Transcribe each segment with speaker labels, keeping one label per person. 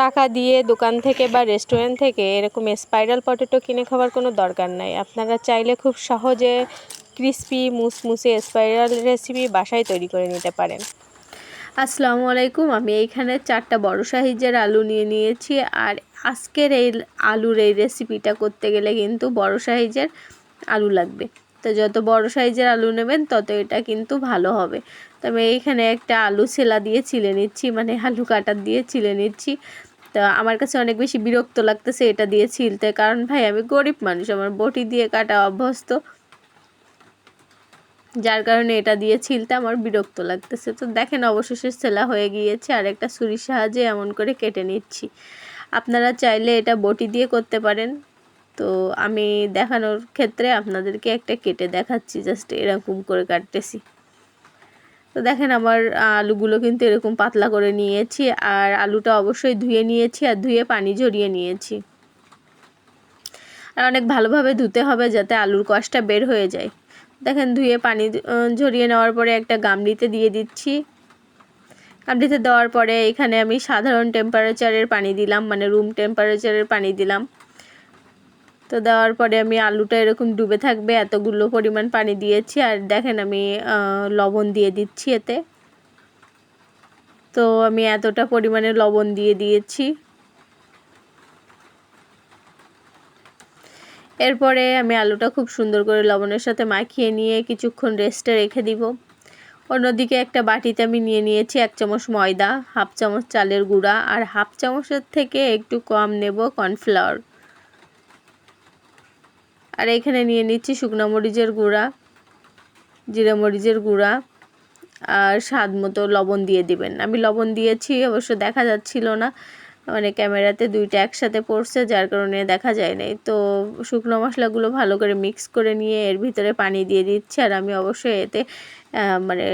Speaker 1: টাকা দিয়ে দোকান থেকে বা রেস্টুরেন্ট থেকে এরকম স্পাইরাল পটেটো কিনে খাওয়ার কোনো দরকার নাই। আপনারা চাইলে খুব সহজে ক্রিস্পি মুসমুসে স্পাইরাল রেসিপি বাসায় তৈরি করে নিতে পারেন। আসসালামু আলাইকুম, আমি এইখানে চারটা বড় সাইজের আলু নিয়ে নিয়েছি আর আজকের এই আলুর এই রেসিপিটা করতে গেলে কিন্তু বড় সাইজের আলু লাগবে। তো যত বড় সাইজের আলু নেবেন, তত এটা কিন্তু ভালো হবে। তো আমি এইখানে একটা আলু ছেলা দিয়ে ছিলে নিচ্ছি মানে আলু কাটার দিয়ে ছিলে নিচ্ছি। তো আমার কাছে অনেক বেশি বিরক্ত লাগতেছে এটা দিয়ে ছিলতে, কারণ ভাই আমি গরিব মানুষ, আমার বটি দিয়ে কাটা অভ্যস্ত। যার কারণে এটা দিয়ে ছিলতে আমার বিরক্ত লাগতেছে। তো দেখেন অবশেষে সেলা হয়ে গিয়েছে, আর একটা ছুরির সাহায্যে এমন করে কেটে নিচ্ছি। আপনারা চাইলে এটা বটি দিয়ে করতে পারেন। তো আমি দেখানোর ক্ষেত্রে আপনাদেরকে একটা কেটে দেখাচ্ছি জাস্ট এরকম করে কাটতেছি। তো দেখেন আমার আলুগুলো কিন্তু এরকম পাতলা করে নিয়েছি, আর আলুটা অবশ্যই ধুয়ে নিয়েছি, আর ধুয়ে পানি ঝরিয়ে নিয়েছি। আর অনেক ভালোভাবে ধুতে হবে যাতে আলুর কষটা বের হয়ে যায়। দেখেন ধুয়ে পানি ঝরিয়ে নেওয়ার পরে একটা গামলিতে দিয়ে দিচ্ছি। গামলিতে দেওয়ার পরে এখানে আমি সাধারণ টেম্পারেচারের পানি দিলাম মানে রুম টেম্পারেচারের পানি দিলাম। তো দেওয়ার পরে আমি আলুটা এরকম ডুবে থাকবে, এতগুলো পরিমাণ পানি দিয়েছি। আর দেখেন আমি লবণ দিয়ে দিচ্ছি এতে। তো আমি এতটা পরিমাণে লবণ দিয়ে দিয়েছি। এরপরে আমি আলুটা খুব সুন্দর করে লবণের সাথে মাখিয়ে নিয়ে কিছুক্ষণ রেস্টে রেখে দিব। অন্যদিকে একটা বাটিতে আমি নিয়ে নিয়েছি এক চামচ ময়দা, হাফ চামচ চালের গুঁড়া, আর হাফ চামচের থেকে একটু কম নেব কর্নফ্লাওয়ার। আর এখানে নিয়ে নিচ্ছি শুকনো মরিচের গুঁড়া, জিরা মরিচের গুঁড়া আর স্বাদ মতো লবণ দিয়ে দিবেন। আমি লবণ দিয়েছি, অবশ্য দেখা যাচ্ছিল না। মানে ক্যামেরাতে দুইটা একসাথে পড়ছে, যার কারণে দেখা যায় নাই। তো শুকনো মশলাগুলো ভালো করে মিক্স করে নিয়ে এর ভিতরে পানি দিয়ে দিচ্ছি। আর আমি অবশ্যই এতে মানে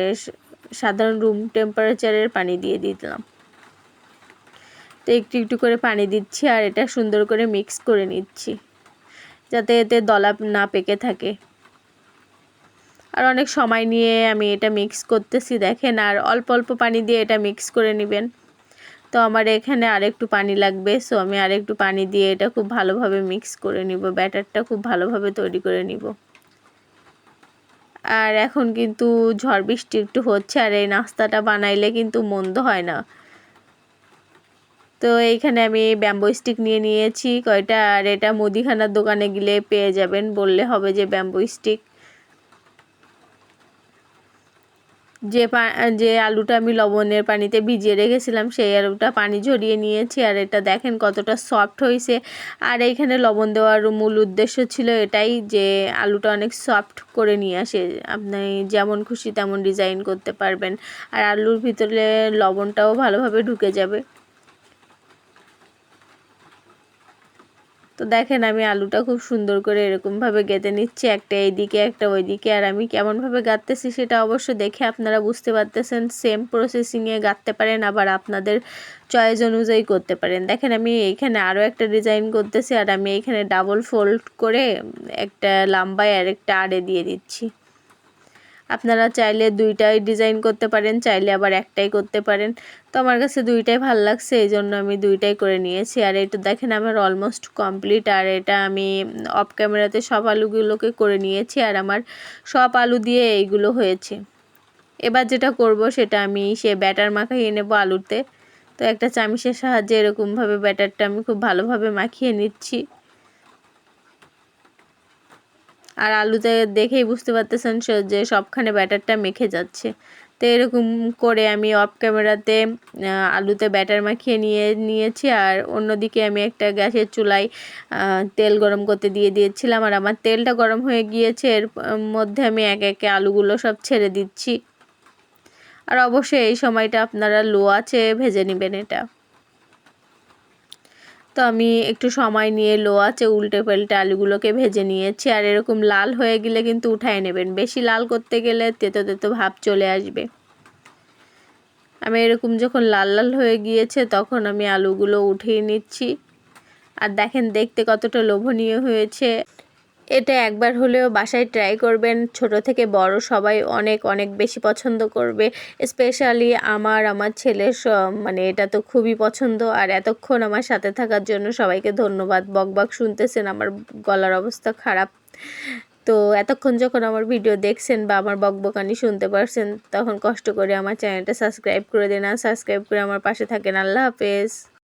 Speaker 1: সাধারণ রুম টেম্পারেচারের পানি দিয়ে দিলাম। তো একটু একটু করে পানি দিচ্ছি আর এটা সুন্দর করে মিক্স করে নিচ্ছি। যাতে এতে দলা না পেকে থাকে। আর অনেক সময় নিয়ে আমি এটা মিক্স করতেছি, দেখেন, আর অল্প অল্প পানি দিয়ে এটা মিক্স করে নেবেন। তো আমার এখানে আরেকটু পানি লাগবে সো আমি আরেকটু পানি দিয়ে এটা খুব ভালোভাবে মিক্স করে নিব, ব্যাটারটা খুব ভালোভাবে তৈরি করে নিব। আর এখন কিন্তু ঝড় বৃষ্টি একটু হচ্ছে, আর এই নাস্তাটা বানাইলে কিন্তু মন্দ হয় না। তো এইখানে আমি ব্যাম্বো স্টিক নিয়ে নিয়েছি, কয়টা, আর এটা মুদিখানার দোকানে গেলে পেয়ে যাবেন, বললে হবে যে ব্যাম্বো স্টিক। যে যে আলুটা আমি লবণের পানিতে ভিজিয়ে রেখেছিলাম, সেই আলুটা পানি ঝরিয়ে নিয়েছি, আর এটা দেখেন কতটা সফট হয়েছে। আর এইখানে লবণ দেওয়ার মূল উদ্দেশ্য ছিল এটাই যে আলুটা অনেক সফট করে নিয়ে আসে, আপনি যেমন খুশি তেমন ডিজাইন করতে পারবেন। আর আলুর ভিতরে লবণটাও ভালোভাবে ঢুকে যাবে। তো দেখেন আমি আলুটা খুব সুন্দর করে এরকমভাবে গেঁথে নিচ্ছি, একটা এইদিকে, একটা ওইদিকে। আর আমি কেমনভাবে গাঁথতেছি সেটা অবশ্য দেখে আপনারা বুঝতে পারতেছেন সেম প্রসেসিংয়ে গাঁথতে পারেন, আবার আপনাদের চয়েস অনুযায়ী করতে পারেন। দেখেন আমি এইখানে আরও একটা ডিজাইন করতেছি, আর আমি এইখানে ডাবল ফোল্ড করে একটা লাম্বায় আর একটা আড়ে দিয়ে দিচ্ছি। আপনারা চাইলে দুইটাই ডিজাইন করতে পারেন, চাইলে আবার একটাই করতে পারেন। তো আমার কাছে দুইটাই ভালো লাগছে, এই জন্য আমি দুইটাই করে নিয়েছি। আর এটা দেখেন আমার অলমোস্ট কমপ্লিট আর এটা আমি অফ ক্যামেরাতে সব আলুগুলোকে করে নিয়েছি, আর আমার সব আলু দিয়ে এইগুলো হয়েছে। এবার যেটা করব সেটা আমি সে ব্যাটার মাখাইয়ে নেব আলুতে। তো একটা চামিচের সাহায্যে এরকমভাবে ব্যাটারটা আমি খুব ভালোভাবে মাখিয়ে নিচ্ছি। আর আলুতে দেখেই বুঝতে পারতেছেন যে সবখানে ব্যাটারটা মেখে যাচ্ছে। তো এরকম করে আমি অফ ক্যামেরাতে আলুতে ব্যাটার মাখিয়ে নিয়ে, নিয়েছি আর অন্যদিকে আমি একটা গ্যাসের চুলায় তেল গরম করতে দিয়ে দিয়েছিলাম আর আমার তেলটা গরম হয়ে গিয়েছে। এর মধ্যে আমি এক একে আলুগুলো সব ছেড়ে দিচ্ছি। আর অবশ্যই এই সময়টা আপনারা লো আছে ভেজে নেবেন এটা। তো আমি একটু সময় নিয়ে লো আছে উল্টে পাল্টে আলুগুলোকে ভেজে নিয়েছি। আর এরকম লাল হয়ে গেলে কিন্তু উঠায় নেবেন। বেশি লাল করতে গেলে তেতো তেতো ভাব চলে আসবে। আমি এরকম যখন লাল লাল হয়ে গিয়েছে তখন আমি আলুগুলো উঠিয়ে নিচ্ছি। আর দেখেন, দেখতে কতটা লোভনীয় হয়েছে। এটা একবার হলেও বাসায় ট্রাই করবেন। ছোট থেকে বড় সবাই অনেক অনেক বেশি পছন্দ করবে। স্পেশালি আমার আমার ছেলের মানে এটা তো খুবই পছন্দ। আর এতক্ষণ আমার সাথে থাকার জন্য সবাইকে ধন্যবাদ। বক বক শুনতেছেন, আমার গলার অবস্থা খারাপ। তো এতক্ষণ যখন আমার ভিডিও দেখছেন বা আমার বকবকানি শুনতে পারছেন, তখন কষ্ট করে আমার চ্যানেলটা সাবস্ক্রাইব করে দেন। আর সাবস্ক্রাইব করে আমার পাশে থাকেন। আল্লাহ হাফেজ।